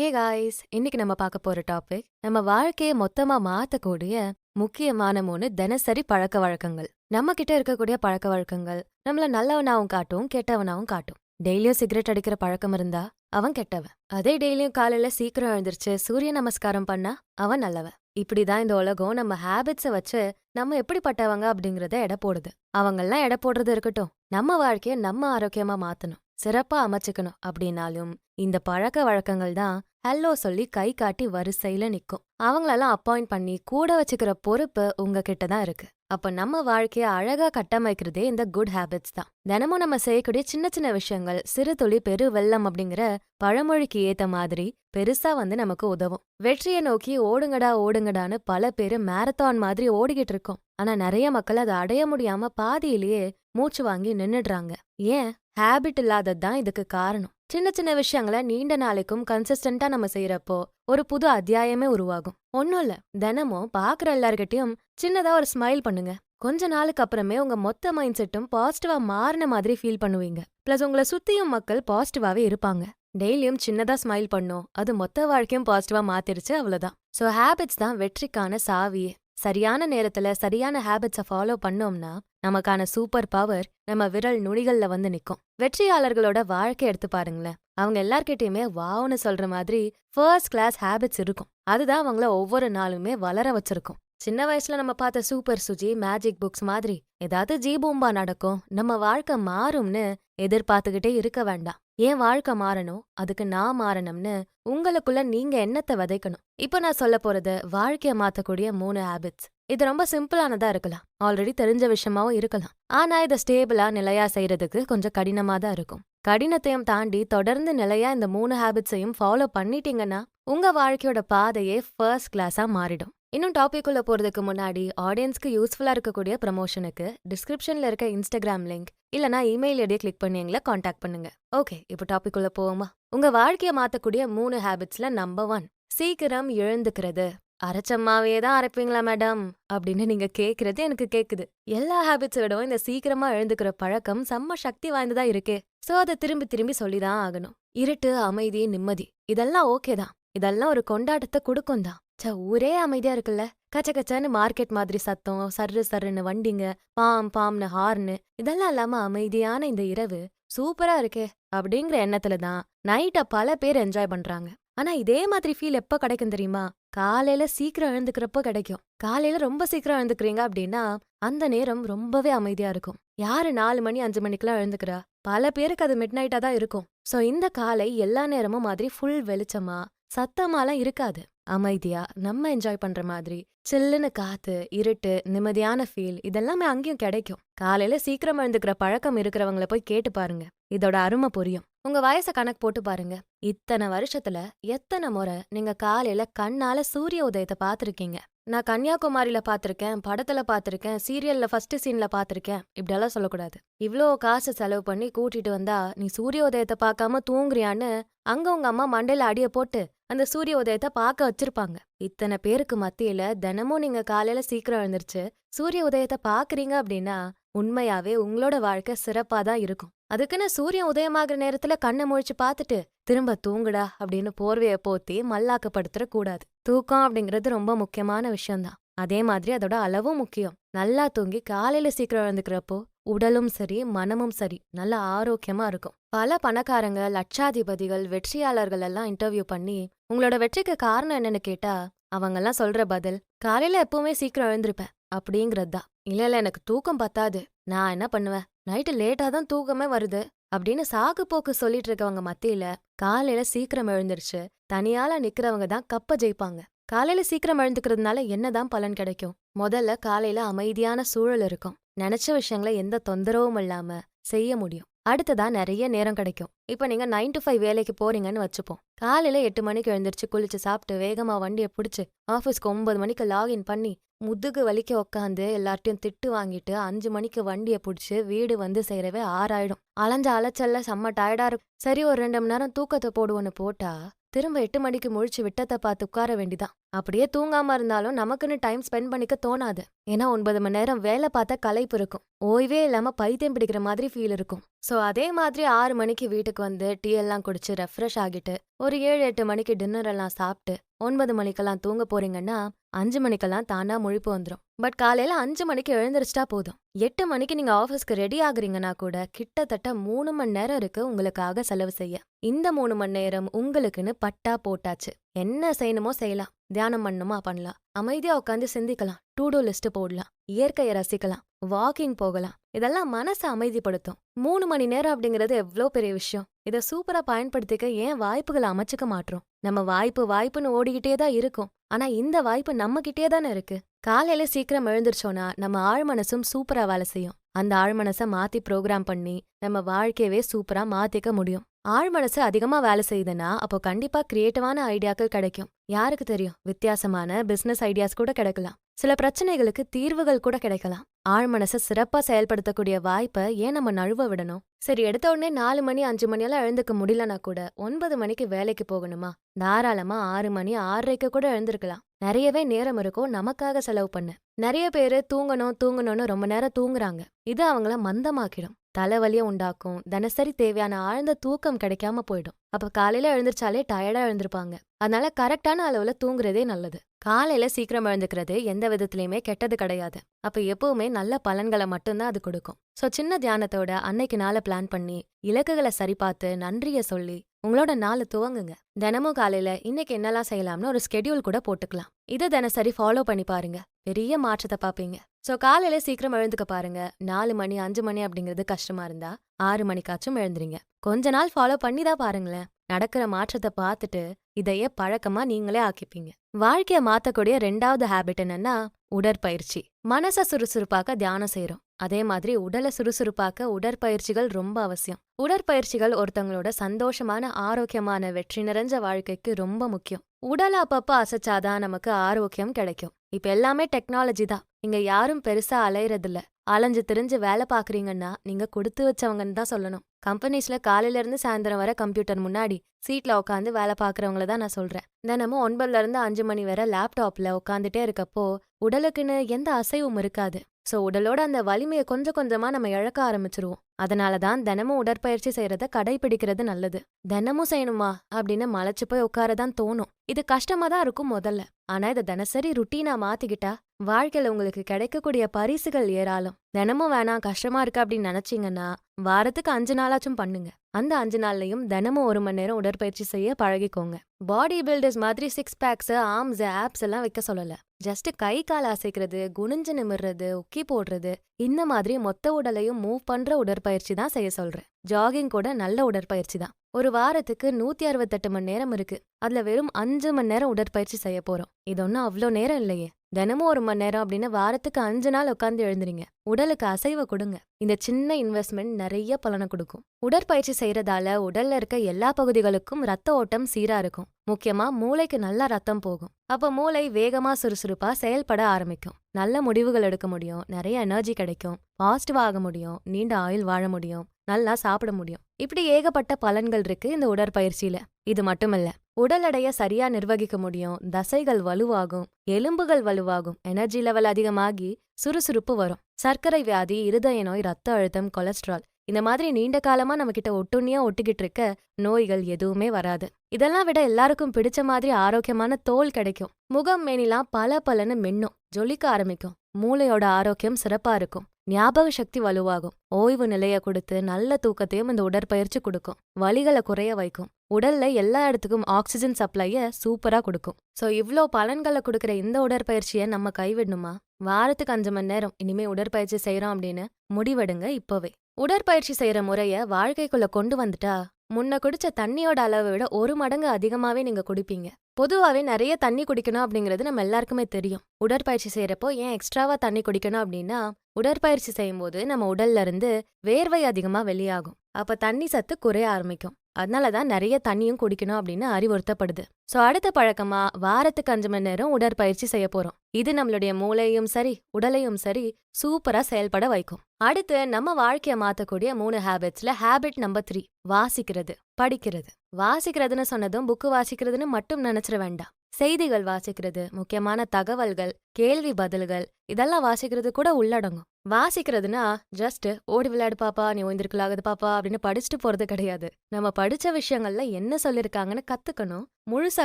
Hey guys இன்னைக்கு நம்ம பார்க்க போற டாபிக் நம்ம வாழ்க்கையை மொத்தமா மாத்தக்கூடிய முக்கியமான மூணு தினசரி பழக்க வழக்கங்கள். நம்ம கிட்ட இருக்கக்கூடிய பழக்க வழக்கங்கள் நம்மள நல்லவனாவும் காட்டும் கெட்டவனாவும் காட்டும். டெய்லியும் சிகரெட் அடிக்கிற பழக்கம் இருந்தா அவன் கெட்டவன். அதே டெய்லியும் காலையில சீக்கிரம் எழுந்திருச்சு சூரிய நமஸ்காரம் பண்ணா அவன் நல்லவன். இப்படிதான் இந்த உலகம் நம்ம ஹேபிட்ஸை வச்சு நம்ம எப்படிப்பட்டவங்க அப்படிங்கறத எடை போடுது. அவங்கெல்லாம் எடை போடுறது இருக்கட்டும். நம்ம வாழ்க்கைய நம்ம ஆரோக்கியமா மாத்தணும். சிறப்பா அமைச்சுக்கணும் அப்படின்னாலும் இந்த பழக்க வழக்கங்கள் தான் ஹலோ சொல்லி கை காட்டி வரிசையில நிக்கும். அவங்களெல்லாம் அப்பாயிண்ட் பண்ணி கூட வச்சுக்கிற பொறுப்பு உங்ககிட்ட தான் இருக்கு. அப்ப நம்ம வாழ்க்கைய அழகா கட்டமைக்கிறதே இந்த குட் ஹேபிட்ஸ் தான். தினமும் நம்ம செய்யக்கூடிய சின்ன சின்ன விஷயங்கள் சிறு துளி பெரு வெள்ளம் அப்படிங்கிற பழமொழிக்கு ஏத்த மாதிரி பெருசா வந்து நமக்கு உதவும். வெற்றியை நோக்கி ஓடுங்கடா ஓடுங்கடான்னு பல பேரு மேரத்தான் மாதிரி ஓடிக்கிட்டு இருக்கோம். ஆனா நிறைய மக்கள் அதை அடைய முடியாம பாதியிலேயே மூச்சு வாங்கி நின்னுடுறாங்க. ஏன்? ஹேபிட் இல்லாதது தான் இதுக்கு காரணம். சின்ன சின்ன விஷயங்கள நீண்ட நாளைக்கும் கன்சிஸ்டண்டா நம்ம செய்யறப்போ ஒரு புது அத்தியாயமே உருவாகும். ஒன்னும் இல்ல தினமும் பாக்குற எல்லார்கிட்டயும் சின்னதா ஒரு ஸ்மைல் பண்ணுங்க. கொஞ்ச நாளுக்கு அப்புறமே உங்க மொத்த மைண்ட் செட்டும் பாசிட்டிவா மாறின மாதிரி ஃபீல் பண்ணுவீங்க. பிளஸ் உங்களை சுத்தியும் மக்கள் பாசிட்டிவாவே இருப்பாங்க. டெய்லியும் சின்னதா ஸ்மைல் பண்ணும். அது மொத்த வாழ்க்கையும் பாசிட்டிவா மாத்திருச்சு அவ்வளவுதான். சோ ஹேபிட்ஸ் தான் வெற்றிக்கான சாவியே. சரியான நேரத்துல சரியான ஹேபிட்ஸ ஃபாலோ பண்ணோம்னா நமக்கான சூப்பர் பவர் நம்ம விரல் நுனிகள்ல வந்து நிக்கும். வெற்றியாளர்களோட வாழ்க்கை எடுத்து பாருங்களேன். அவங்க எல்லார்கிட்டயுமே வாவ்னு சொல்ற மாதிரி ஃபர்ஸ்ட் கிளாஸ் ஹேபிட்ஸ் இருக்கும். அதுதான் அவங்கள ஒவ்வொரு நாளுமே வளர வச்சிருக்கும். சின்ன வயசுல நம்ம பார்த்த சூப்பர் சுஜி மேஜிக் புக்ஸ் மாதிரி ஏதாவது ஜீபூம்பா நடக்கும். நம்ம வாழ்க்கை மாறும்னு எதிர்பார்த்துக்கிட்டே இருக்க வேண்டாம். ஏன் வாழ்க்கை மாறணும்? அதுக்கு நான் மாறணும்னு உங்களுக்குள்ள நீங்க எண்ணத்தை விதைக்கணும். இப்போ நான் சொல்ல போறது வாழ்க்கைய மாத்தக்கூடிய மூணு ஹேபிட்ஸ் இது ரொம்ப சிம்பிளானதா இருக்கலாம். ஆல்ரெடி தெரிஞ்ச விஷயமாவும் இருக்கலாம். ஆனா இதை ஸ்டேபிளா நிலையா செய்யறதுக்கு கொஞ்சம் கடினமா தான் இருக்கும். கடினத்தையும் தாண்டி தொடர்ந்து நிலையா இந்த மூணு ஹேபிட்ஸையும் ஃபாலோ பண்ணிட்டீங்கன்னா உங்க வாழ்க்கையோட பாதையே ஃபர்ஸ்ட் கிளாஸா மாறிடும். இன்னும் டாபிக் உள்ள போறதுக்கு முன்னாடி ஆடியன்ஸ்க்கு யூஸ்ஃபுல்லா இருக்கக்கூடிய ப்ரமோஷனுக்கு டிஸ்கிரிப்ஷன்ல இருக்க இன்ஸ்டாகிராம் லிங்க் இல்லனா இமெயில் ஐடியை கிளிக் பண்ணி எங்களை காண்டாக்ட் பண்ணுங்க. ஓகே இப்போ டாபிக் உள்ள போவோமா? உங்க வாழ்க்கைய மாத்தக்கூடிய மூணு ஹேபிட்ஸ்ல நம்பர் ஒன் சீக்கிரம் எழுந்துக்கிறது. அரைச்சம்மாவே தான் அரைப்பீங்களா மேடம் அப்படின்னு நீங்க கேக்குறது எனக்கு கேக்குது. எல்லா ஹேபிட்ஸ் விடவும் இந்த சீக்கிரமா எழுந்துக்கிற பழக்கம் செம்ம சக்தி வாய்ந்ததா இருக்கே. சோ அதை திரும்பி திரும்பி சொல்லிதான் ஆகணும். இருட்டு அமைதி நிம்மதி இதெல்லாம் ஓகே தான். இதெல்லாம் ஒரு கொண்டாட்டத்தை கொடுக்கும் தான். ச ஊரே அமைதியா இருக்குல்ல. கச்ச கச்சன்னு மார்க்கெட் மாதிரி சத்தம் சர்ரு சர்ருன்னு வண்டிங்க பாம் பாம்னு ஹார்னு இதெல்லாம் இல்லாம அமைதியான இந்த இரவு சூப்பரா இருக்கே அப்படிங்கிற எண்ணத்துல தான் நைட்ட பல பேர் என்ஜாய் பண்றாங்க. ஆனா இதே மாதிரி ஃபீல் எப்ப கிடைக்கும் தெரியுமா? காலையில சீக்கிரம் எழுந்துக்கிறப்ப கிடைக்கும். காலையில ரொம்ப சீக்கிரம் எழுந்துக்கிறீங்க அப்படின்னா அந்த நேரம் ரொம்பவே அமைதியா இருக்கும். யாரு நாலு மணி அஞ்சு மணிக்கெல்லாம் எழுந்துக்கிறா? பல பேருக்கு அது மிட் நைட்டா தான் இருக்கும். சோ இந்த காலை எல்லா நேரமும் மாதிரி ஃபுல் வெளிச்சமா சத்தமாலாம் இருக்காது. அமைதியா நம்ம என்ஜாய் பண்ற மாதிரி சில்லுன்னு காத்து இருட்டு நிம்மதியான ஃபீல் இதெல்லாமே அங்கேயும் கிடைக்கும். காலையில சீக்கிரம் எழுந்துக்கிற பழக்கம் இருக்கிறவங்கள போய் கேட்டு பாருங்க. இதோட அருமை புரியும். உங்க வயச கணக்கு போட்டு பாருங்க. இத்தனை வருஷத்துல எத்தனை முறை நீங்க காலையில கண்ணால சூரிய உதயத்தை பாத்திருக்கீங்க நான் கன்னியாகுமரியில பாத்திருக்கேன் படத்துல பாத்திருக்கேன் சீரியல்ல ஃபர்ஸ்ட் சீன்ல பாத்திருக்கேன் இப்படியெல்லாம் சொல்லக்கூடாது. இவ்ளோ காசு செலவு பண்ணி கூட்டிட்டு வந்தா நீ சூரிய உதயத்தை பார்க்காம தூங்குறியான்னு அங்க உங்க அம்மா மண்டையில அடிய போட்டு அந்த சூரிய உதயத்தை பார்க்க வச்சிருப்பாங்க. இத்தனை பேருக்கு மத்தியில தினமும் நீங்க காலையில சீக்கிரம் எழுந்திருச்சு சூரிய உதயத்தை பாக்குறீங்க அப்படின்னா உண்மையாவே உங்களோட வாழ்க்கை சிறப்பா தான் இருக்கும். அதுக்குன்னு சூரியன் உதயமாகிற நேரத்துல கண்ணை முழிச்சு பார்த்துட்டு திரும்ப தூங்குடா அப்படின்னு போர்வைய போத்தி மல்லாக்கப்படுத்துற கூடாது. தூக்கம் அப்படிங்கிறது ரொம்ப முக்கியமான விஷயம்தான். அதே மாதிரி அதோட அளவும் முக்கியம். நல்லா தூங்கி காலையில சீக்கிரம் எழுந்துக்கிறப்போ உடலும் சரி மனமும் சரி நல்ல ஆரோக்கியமா இருக்கும். பல பணக்காரங்க லட்சாதிபதிகள் வெற்றியாளர்கள் எல்லாம் இன்டர்வியூ பண்ணி உங்களோட வெற்றிக்கு காரணம் என்னன்னு கேட்டா அவங்கெல்லாம் சொல்ற பதில் காலையில எப்பவுமே சீக்கிரம் எழுந்திருப்பேன் அப்படிங்கறது தான் இல்ல இல்ல எனக்கு தூக்கம் பத்தாது. நான் என்ன பண்ணுவேன்? நைட்டு லேட்டா தான் தூக்கமே வருது அப்படின்னு சாக்கு போக்கு சொல்லிட்டு இருக்கவங்க மத்தியில காலையில சீக்கிரம் எழுந்திருச்சு தனியால நிக்கிறவங்க தான் கப்ப ஜெயிப்பாங்க. காலையில சீக்கிரம் எழுந்துக்கிறதுனால என்னதான் பலன் கிடைக்கும்? முதல்ல காலையில அமைதியான சூழல் இருக்கும். நினைச்ச விஷயங்களை எந்த தொந்தரவும் இல்லாம செய்ய முடியும். அடுத்ததா நிறைய நேரம் கிடைக்கும். இப்ப நீங்க நைன் டு ஃபைவ் வேலைக்கு போறீங்கன்னு வச்சுப்போம். காலையில எட்டு மணிக்கு எழுந்திருச்சு குளிச்சு சாப்பிட்டு வேகமா வண்டியை பிடிச்சு ஆஃபீஸ்க்கு ஒன்பது மணிக்கு லாகின் பண்ணி முதுகு வலிக்க உக்காந்து எல்லார்ட்டையும் திட்டு வாங்கிட்டு அஞ்சு மணிக்கு வண்டியை பிடிச்சி வீடு வந்து செய்யறவே ஆறாயிடும். அலைஞ்ச அலைச்சல்ல செம்ம டயர்டா இருக்கும். சரி ஒரு ரெண்டு மணி நேரம் தூக்கத்தை போடுவோன்னு போட்டா திரும்ப எட்டு மணிக்கு முழிச்சு விட்டத்தை பார்த்து உட்கார வேண்டிதான். அப்படியே தூங்காம இருந்தாலும் நமக்குன்னு டைம் ஸ்பெண்ட் பண்ணிக்க தோணாது. ஏன்னா ஒன்பது மணி நேரம் வேலை பார்த்தா களைப்பு இருக்கும். ஓய்வே இல்லாம பைத்தியம் பிடிக்கிற மாதிரி ஃபீல் இருக்கும். ஸோ அதே மாதிரி ஆறு மணிக்கு வீட்டுக்கு வந்து டீ எல்லாம் குடிச்சு ரெஃப்ரெஷ் ஆகிட்டு ஒரு ஏழு எட்டு மணிக்கு டின்னர் எல்லாம் சாப்பிட்டு ஒன்பது மணிக்கெல்லாம் தூங்க போறீங்கன்னா அஞ்சு மணிக்கெல்லாம் தானா முழிப்பு வந்துடும் பட் காலையில அஞ்சு மணிக்கு எழுந்திரிச்சிட்டா போதும். எட்டு மணிக்கு நீங்க ஆஃபீஸ்க்கு ரெடி ஆகுறீங்கன்னா கூட கிட்டத்தட்ட மூணு மணி நேரம் இருக்கு உங்களுக்காக செலவு செய்ய. இந்த மூணு மணி நேரம் உங்களுக்குன்னு பட்டா போட்டாச்சு. என்ன செய்யணுமோ செய்யலாம். தியானம் பண்ணணுமா பண்ணலாம். அமைதியா உட்காந்து சிந்திக்கலாம். டூ டூ லிஸ்ட் போடலாம். இயற்கையை ரசிக்கலாம். வாக்கிங் போகலாம். இதெல்லாம் மனசை அமைதிப்படுத்தும். மூணு மணி நேரம் அப்படிங்கிறது எவ்வளோ பெரிய விஷயம். இதை சூப்பரா பயன்படுத்திக்க ஏன் வாய்ப்புகளை அமைச்சுக்க மாட்டோம்? நம்ம வாய்ப்பு வாய்ப்புன்னு ஓடிக்கிட்டே தான் இருக்கும். ஆனா இந்த வாய்ப்பு நம்ம கிட்டே தானே இருக்கு. காலையில சீக்கிரம் எழுந்திருச்சோனா நம்ம ஆழ்மனசும் சூப்பரா வேலை செய்யும். அந்த ஆழ்மனசை மாத்தி ப்ரோக்ராம் பண்ணி நம்ம வாழ்க்கையவே சூப்பரா மாத்திக்க முடியும். ஆழ்மனசு அதிகமா வேலை செய்யுதுன்னா அப்போ கண்டிப்பா கிரியேட்டிவான ஐடியாக்கள் கிடைக்கும். யாருக்கு தெரியும்? வித்தியாசமான பிசினஸ் ஐடியாஸ் கூட கிடைக்கலாம். சில பிரச்சனைகளுக்கு தீர்வுகள் கூட கிடைக்கலாம். ஆழ்மனசை சிறப்பா செயல்படுத்தக்கூடிய வாய்ப்பை ஏன் நம்ம நழுவ விடணும்? சரி எடுத்த உடனே நாலு மணி அஞ்சு மணியெல்லாம் எழுந்துக்க முடியலனா கூட ஒன்பது மணிக்கு வேலைக்கு போகணுமா? தாராளமா ஆறு மணி ஆறரைக்கு கூட எழுந்திருக்கலாம். நிறையவே நேரம் இருக்கும். நமக்காக செலவு பண்ண. நிறைய பேரு தூங்கணும் தூங்கணும்னு ரொம்ப நேரம் தூங்குறாங்க. இது அவங்கள மந்தமாக்கிடும். தலைவலியை உண்டாக்கும். தினசரி தேவையான ஆழ்ந்த தூக்கம் கிடைக்காம போயிடும். அப்ப காலையில எழுந்திருச்சாலே டயர்டா எழுந்திருப்பாங்க. அதனால கரெக்டான அளவுல தூங்குறதே நல்லது. காலையில சீக்கிரம் எழுந்துக்கிறது எந்த விதத்திலயுமே கெட்டது கிடையாது. அப்ப எப்பவுமே நல்ல பலன்களை மட்டும்தான் அது கொடுக்கும். சோ சின்ன தியானத்தோட அன்னைக்கு நாளை பிளான் பண்ணி இலக்குகளை சரி பார்த்து நன்றிய சொல்லி உங்களோட நாளை துவங்குங்க. தினமும் காலையில இன்னைக்கு என்னெல்லாம் செய்யலாம்னு ஒரு ஸ்கெடியூல் கூட போட்டுக்கலாம். இதை தினசரி ஃபாலோ பண்ணி பாருங்க. பெரிய மாற்றத்தை பாப்பீங்க. சோ காலையில சீக்கிரம் எழுந்துக்க பாருங்க. நாலு மணி அஞ்சு மணி அப்படிங்கிறது கஷ்டமா இருந்தா ஆறு மணிக்காச்சும் எழுந்துறீங்க கொஞ்ச நாள் ஃபாலோ பண்ணி தான் பாருங்களேன். நடக்கிற மாற்றத்தை பார்த்துட்டு இதையே பழக்கமா நீங்களே ஆக்கிப்பீங்க. வாழ்க்கைய மாத்தக்கூடிய ரெண்டாவது ஹேபிட் என்னன்னா உடற்பயிற்சி. மனச சுறுசுறுப்பாக்க தியானம் செய்யறோம் அதே மாதிரி உடலை சுறுசுறுப்பாக்க உடற்பயிற்சிகள் ரொம்ப அவசியம். உடற்பயிற்சிகள் ஒருத்தங்களோட சந்தோஷமான ஆரோக்கியமான வெற்றி நிறைஞ்ச வாழ்க்கைக்கு ரொம்ப முக்கியம். உடல் அப்பப்ப அசைச்சாதான் நமக்கு ஆரோக்கியம் கிடைக்கும். இப்ப எல்லாமே டெக்னாலஜி தான். இங்க யாரும் பெருசா அலையறதில்ல. அலைஞ்சு திரிஞ்சு வேலை பாக்குறீங்கன்னா நீங்க கொடுத்து வச்சவங்கன்னு தான் சொல்லணும். கம்பெனிஸ்ல காலையில இருந்து சாயந்தரம் வர கம்ப்யூட்டர் முன்னாடி சீட்ல உட்காந்து வேலை பாக்குறவங்கள தான் நான் சொல்றேன். தினமும் ஒன்பதுல இருந்து அஞ்சு மணி வரை லேப்டாப்ல உட்காந்துட்டே இருக்கப்போ உடலுக்குன்னு எந்த அசைவும் இருக்காது. சோ உடலோட அந்த வலிமையை கொஞ்சம் கொஞ்சமா நம்ம இழக்க ஆரம்பிச்சிருவோம். அதனால தான் தினமும் உடற்பயிற்சி செய்யறத கடைபிடிக்கிறது நல்லது. தினமும் செய்யணுமா அப்படின்னு மலைச்சு போய் உட்காரதான் தோணும். இது கஷ்டமா தான் இருக்கும் முதல்ல. ஆனா இதை தினசரி ருட்டீனா மாத்திக்கிட்டா வாழ்க்கையில உங்களுக்கு கிடைக்கக்கூடிய பரிசுகள் ஏராளம். தினமும் வேணாம் கஷ்டமா இருக்கு அப்படின்னு நினைச்சீங்கன்னா வாரத்துக்கு அஞ்சு நாளாச்சும் பண்ணுங்க. அந்த அஞ்சு நாள்லயும் தினமும் ஒரு மணி நேரம் உடற்பயிற்சி செய்ய பழகிக்கோங்க. பாடி பில்டர்ஸ் மாதிரி சிக்ஸ் பேக்ஸ் ஆர்ம்ஸ் ஆப்ஸ் எல்லாம் வைக்க சொல்லல. ஜஸ்ட் கை கால் அசைக்கிறது குனிஞ்சு நிமிடுறது உக்கி போடுறது இந்த மாதிரி மொத்த உடலையும் மூவ் பண்ற உடற்பயிற்சி தான் செய்ய சொல்றேன். ஜாகிங் கூட நல்ல உடற்பயிற்சி தான். ஒரு வாரத்துக்கு நூத்தி அறுபத்தெட்டு மணி நேரம் இருக்கு. அதுல வெறும் அஞ்சு மணி நேரம் உடற்பயிற்சி செய்ய போறோம். இது ஒன்னும் அவ்வளோ நேரம் இல்லையே. தினமும் ஒரு மணி நேரம் அப்படின்னு வாரத்துக்கு அஞ்சு நாள் உட்காந்து எழுந்துறீங்க. உடலுக்கு அசைவை கொடுங்க. இந்த சின்ன இன்வெஸ்ட்மெண்ட் நிறைய பலனை கொடுக்கும். உடற்பயிற்சி செய்யறதால உடல்ல இருக்க எல்லா பகுதிகளுக்கும் ரத்த ஓட்டம் சீரா இருக்கும். முக்கியமா மூளைக்கு நல்லா ரத்தம் போகும். அப்ப மூளை வேகமா சுறுசுறுப்பா செயல்பட ஆரம்பிக்கும். நல்ல முடிவுகள் எடுக்க முடியும். நிறைய எனர்ஜி கிடைக்கும். பாசிட்டிவ் ஆக முடியும். நீண்ட ஆயுள் வாழ முடியும். நல்லா சாப்பிட முடியும். இப்படி ஏகப்பட்ட பலன்கள் இருக்கு இந்த உடற்பயிற்சியில. இது மட்டுமல்ல உடல் எடைய சரியா நிர்வகிக்க முடியும் தசைகள் வலுவாகும் எலும்புகள் வலுவாகும் எனர்ஜி லெவல் அதிகமாகி சுறுசுறுப்பு வரும். சர்க்கரை வியாதி இருதய நோய் ரத்த அழுத்தம் கொலஸ்ட்ரால் இந்த மாதிரி நீண்ட காலமா நம்ம கிட்ட ஒட்டுண்ணியா ஒட்டிக்கிட்டு இருக்க நோய்கள் எதுவுமே வராது. இதெல்லாம் விட எல்லாருக்கும் பிடிச்ச மாதிரி ஆரோக்கியமான தோல் கிடைக்கும். முகம் மேனிலாம் பல பலன்னு மென்னும் ஜொலிக்க ஆரம்பிக்கும். மூளையோட ஆரோக்கியம் சிறப்பா இருக்கும். ஞாபக சக்தி வலுவாகும். ஓய்வு நிலைய கொடுத்து நல்ல தூக்கத்தையும் இந்த உடற்பயிற்சி கொடுக்கும். வலிகளை குறைய வைக்கும். உடல்ல எல்லா இடத்துக்கும் ஆக்சிஜன் சப்ளைய சூப்பரா கொடுக்கும். சோ இவ்ளோ பலன்களை கொடுக்கற இந்த உடற்பயிற்சியை நம்ம கைவிடணுமா? வாரத்துக்கு அஞ்சு மணி நேரம் இனிமே உடற்பயிற்சி செய்யறோம் அப்படின்னு முடிவெடுங்க இப்பவே. உடற்பயிற்சி செய்யற முறைய வாழ்க்கைக்குள்ள கொண்டு வந்துட்டா முன்ன குடிச்ச தண்ணியோட அளவை விட ஒரு மடங்கு அதிகமாவே நீங்க குடிப்பீங்க. பொதுவாவே நிறைய தண்ணி குடிக்கணும் அப்படிங்கிறது நம்ம எல்லாருக்குமே தெரியும். உடற்பயிற்சி செய்யறப்போ ஏன் எக்ஸ்ட்ராவா தண்ணி குடிக்கணும் அப்படின்னா உடற்பயிற்சி செய்யும்போது நம்ம உடல்ல இருந்து வேர்வை அதிகமா வெளியாகும். அப்ப தண்ணி சத்து குறைய ஆரம்பிக்கும். அதனால தான் நிறைய தண்ணியும் குடிக்கணும் அப்படின்னு அறிவுறுத்தப்படுது. சோ அடுத்த பழக்கமா வாரத்துக்கு அஞ்சு மணி நேரம் உடற்பயிற்சி செய்ய போறோம். இது நம்மளுடைய மூளையும் சரி உடலையும் சரி சூப்பரா செயல்பட வைக்கும். அடுத்து நம்ம வாழ்க்கைய மாத்தக்கூடிய மூணு ஹேபிட்ஸ்ல ஹேபிட் நம்பர் த்ரீ வாசிக்கிறது படிக்கிறது. வாசிக்கிறதுன்னு சொன்னதும் புக்கு வாசிக்கிறதுன்னு மட்டும் நினைச்சிட வேண்டாம். செய்திகள் வாசிக்கிறது முக்கியமான தகவல்கள் கேள்வி பதில்கள் இதெல்லாம் வாசிக்கிறது கூட உள்ளடங்கும். வாசிக்கிறதுனா ஜஸ்ட் ஓடி விளையாடு பாப்பா நீ ஓய்ந்திருக்கலாகுது பாப்பா அப்படின்னு படிச்சுட்டு போறது கிடையாது. நம்ம படிச்ச விஷயங்கள்ல என்ன சொல்லிருக்காங்கன்னு கத்துக்கணும் முழுசா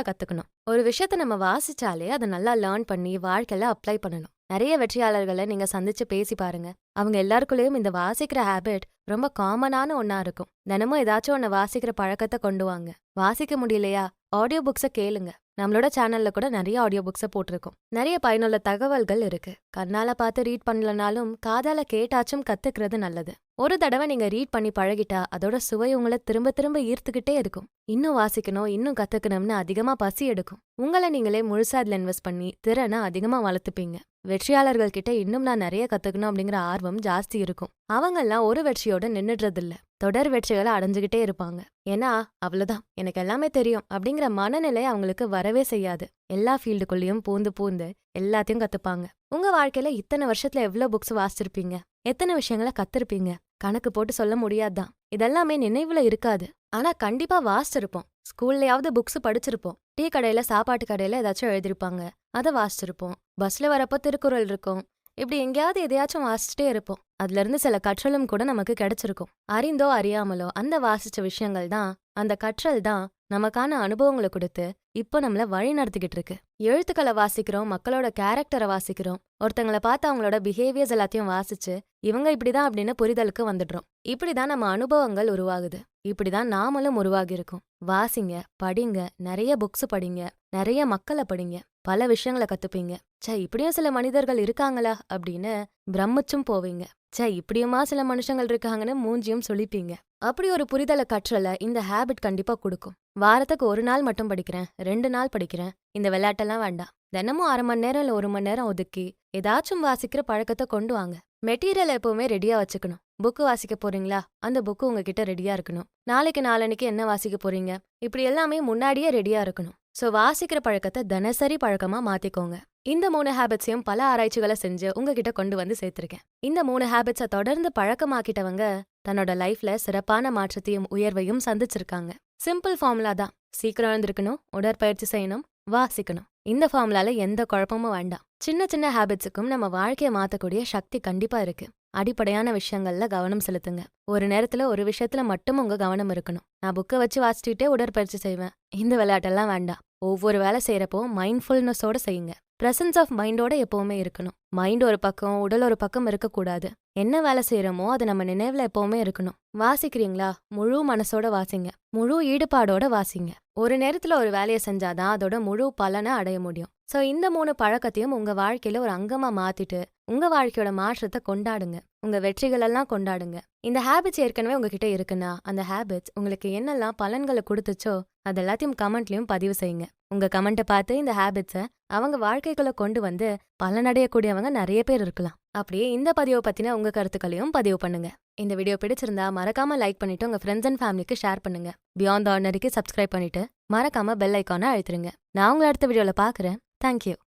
கத்துக்கணும். ஒரு விஷயத்த நம்ம வாசிச்சாலே அதை நல்லா லேர்ன் பண்ணி வாழ்க்கையில அப்ளை பண்ணணும். நிறைய வெற்றியாளர்களை நீங்க சந்திச்சு பேசி பாருங்க. அவங்க எல்லாருக்குள்ளேயும் இந்த வாசிக்கிற ஹேபிட் ரொம்ப காமனான ஒன்னா இருக்கும். தினமும் ஏதாச்சும் ஒன்ன வாசிக்கிற பழக்கத்தை கொண்டு வாங்க. வாசிக்க முடியலையா? ஆடியோ புக்ஸை கேளுங்க. நம்மளோட சேனல்ல கூட நிறைய ஆடியோ புக்ஸை போட்டிருக்கோம். நிறைய பயனுள்ள தகவல்கள் இருக்கு. கண்ணால பார்த்து ரீட் பண்ணலனாலும் காதால கேட்டாச்சும் கத்துக்கிறது நல்லது. ஒரு தடவை நீங்க ரீட் பண்ணி பழகிட்டா அதோட சுவை உங்களை திரும்ப திரும்ப ஈர்த்துக்கிட்டே இருக்கும். இன்னும் வாசிக்கணும் இன்னும் கத்துக்கணும்னு அதிகமா பசி எடுக்கும். உங்களை நீங்களே முழுசா அதில் இன்வெஸ்ட் பண்ணி திறனை அதிகமா வளர்த்துப்பீங்க. வெற்றியாளர்கள் கிட்ட இன்னும் நான் நிறைய கத்துக்கணும் அப்படிங்கிற ஆர்வம் ஜாஸ்தி இருக்கும். அவங்கெல்லாம் ஒரு வெற்றியோட நின்னுடுறதில்ல. தொடர் வெற்றிகளை அடைஞ்சுகிட்டே இருப்பாங்க. ஏன்னா அவ்வளவுதான். எனக்கு எல்லாமே தெரியும் அப்படிங்கிற மனநிலை அவங்களுக்கு வரவே செய்யாது. எல்லா ஃபீல்டுக்குள்ளேயும் பூந்து பூந்து எல்லாத்தையும் கத்துப்பாங்க. உங்க வாழ்க்கையில இத்தனை வருஷத்துல எவ்வளவு புக்ஸ் வாசிச்சிருப்பீங்க? எத்தனை விஷயங்களை கத்திருப்பீங்க? கணக்கு போட்டு சொல்ல முடியாதுதான். இதெல்லாமே நினைவுல இருக்காது. ஆனா கண்டிப்பா வாசிச்சிருப்போம் ஸ்கூல்லயாவது புக்ஸ் படிச்சிருப்போம். டீ கடையில சாப்பாட்டு கடையில ஏதாச்சும் எழுதிருப்பாங்க. அதை வாசிச்சிருப்போம் பஸ்ல வரப்போ திருக்குறள் இருக்கும். இப்படி எங்கேயாவது எதையாச்சும் வாசிச்சுட்டே இருப்போம். அதுல இருந்து சில கற்றலும் கூட நமக்கு கிடைச்சிருக்கும். அறிந்தோ அறியாமலோ அந்த வாசிச்ச விஷயங்கள் தான் அந்த கற்றல் தான் நமக்கான அனுபவங்களை கொடுத்து இப்போ நம்மள வழி நடத்திக்கிட்டு இருக்கு. எழுத்துக்களை வாசிக்கிறோம் மக்களோட கேரக்டரை வாசிக்கிறோம். ஒருத்தங்களை பார்த்து அவங்களோட பிஹேவியர்ஸ் எல்லாத்தையும் வாசிச்சு இவங்க இப்படிதான் அப்படின்னு புரிதலுக்கு வந்துடுறோம். இப்படிதான் நம்ம அனுபவங்கள் உருவாகுது. இப்படிதான் நாமளும் உருவாகி இருக்கோம். வாசிங்க படிங்க நிறைய புக்ஸ் படிங்க நிறைய மக்களை படிங்க. பல விஷயங்களை கத்துப்பீங்க. ச்சே இப்படியும் சில மனிதர்கள் இருக்காங்களா? அப்படின்னு பிரமிச்சும் போவீங்க. ச்சே இப்படியுமா சில மனுஷங்கள் இருக்காங்கன்னு மூஞ்சியும் சொல்லிப்பீங்க அப்படி ஒரு புரிதலை கற்றல இந்த ஹேபிட் கண்டிப்பா கொடுக்கும். வாரத்துக்கு ஒரு நாள் மட்டும் படிக்கிறேன் ரெண்டு நாள் படிக்கிறேன். இந்த விளையாட்டெல்லாம் வேண்டாம். தினமும் அரை மணி நேரம் இல்ல ஒரு மணி நேரம் ஒதுக்கி ஏதாச்சும் வாசிக்கிற பழக்கத்தை கொண்டு வாங்க. மெட்டீரியல் எப்பவுமே ரெடியா வச்சுக்கணும். புக்கு வாசிக்க போறீங்களா? அந்த புக்கு உங்ககிட்ட ரெடியா இருக்கணும். நாளைக்கு நாளன்னைக்கு என்ன வாசிக்க போறீங்க? இப்படி எல்லாமே முன்னாடியே ரெடியா இருக்கணும். சோ வாசிக்கிற பழக்கத்தை தினசரி பழக்கமா மாத்திக்கோங்க. இந்த மூணு ஹேபிட்ஸையும் பல ஆராய்ச்சிகளை செஞ்சு உங்ககிட்ட கொண்டு வந்து சேர்த்திருக்கேன். இந்த மூணு ஹேபிட்ஸை தொடர்ந்து பழக்கமாக்கிட்டவங்க தன்னோட லைஃப்ல சிறப்பான மாற்றத்தையும் உயர்வையும் சந்திச்சிருக்காங்க. சிம்பிள் ஃபார்முலா தான். சீக்கிரம் எழுந்திருக்கணும் உடற்பயிற்சி செய்யணும் வாசிக்கணும். இந்த ஃபார்முலால எந்த குழப்பமும் வேண்டாம். சின்ன சின்ன ஹேபிட்ஸுக்கும் நம்ம வாழ்க்கையை மாத்தக்கூடிய சக்தி கண்டிப்பா இருக்கு. அடிப்படையான விஷயங்கள்ல கவனம் செலுத்துங்க. ஒரு நேரத்துல ஒரு விஷயத்துல மட்டும் உங்க கவனம் இருக்கணும். நான் புக்கை வச்சு வாசிச்சுட்டே உடற்பயிற்சி செய்வேன். இந்த விளையாட்டெல்லாம் வேண்டாம். ஒவ்வொரு வேலை செய்யறப்போ மைண்ட்ஃபுல்னஸோட செய்யுங்க. பிரசன்ஸ் ஆஃப் மைண்டோட எப்பவுமே இருக்கணும். மைண்ட் ஒரு பக்கம் உடல் ஒரு பக்கம் இருக்கக்கூடாது. என்ன வேலை செய்யறோமோ அது நம்ம நினைவுல எப்பவுமே இருக்கணும். வாசிக்கிறீங்களா? முழு மனசோட வாசிங்க. முழு ஈடுபாடோட வாசிங்க. ஒரு நேரத்துல ஒரு வேலையை செஞ்சாதான் அதோட முழு பலனை அடைய முடியும். சோ இந்த மூணு பழக்கத்தையும் உங்க வாழ்க்கையில ஒரு அங்கமா மாத்திட்டு உங்க வாழ்க்கையோட மாற்றத்தை கொண்டாடுங்க. உங்க வெற்றிகள் எல்லாம் கொண்டாடுங்க. இந்த ஹேபிட்ஸ் ஏற்கனவே உங்ககிட்ட இருக்குன்னா அந்த ஹேபிட்ஸ் உங்களுக்கு என்னெல்லாம் பலன்களை கொடுத்துச்சோ அது எல்லாத்தையும் கமெண்ட்லயும் பதிவு செய்யுங்க. உங்க கமெண்ட்டை பார்த்து இந்த ஹேபிட்ஸை அவங்க வாழ்க்கைக்குள்ள கொண்டு வந்து பலனடையக்கூடியவங்க நிறைய பேர் இருக்கலாம். அப்படியே இந்த பதிவை பத்தின உங்க கருத்துக்களையும் பதிவு பண்ணுங்க. இந்த வீடியோ பிடிச்சிருந்தா மறக்காம லைக் பண்ணிட்டு உங்க ஃப்ரெண்ட்ஸ் அண்ட் ஃபேமிலிக்கு ஷேர் பண்ணுங்க. பியாண்ட் ஆர்டினரிக்கு சப்ஸ்கிரைப் பண்ணிட்டு மறக்காம பெல் ஐக்கானை அழுத்துருங்க. நான் உங்களை அடுத்த வீடியோல Thank you.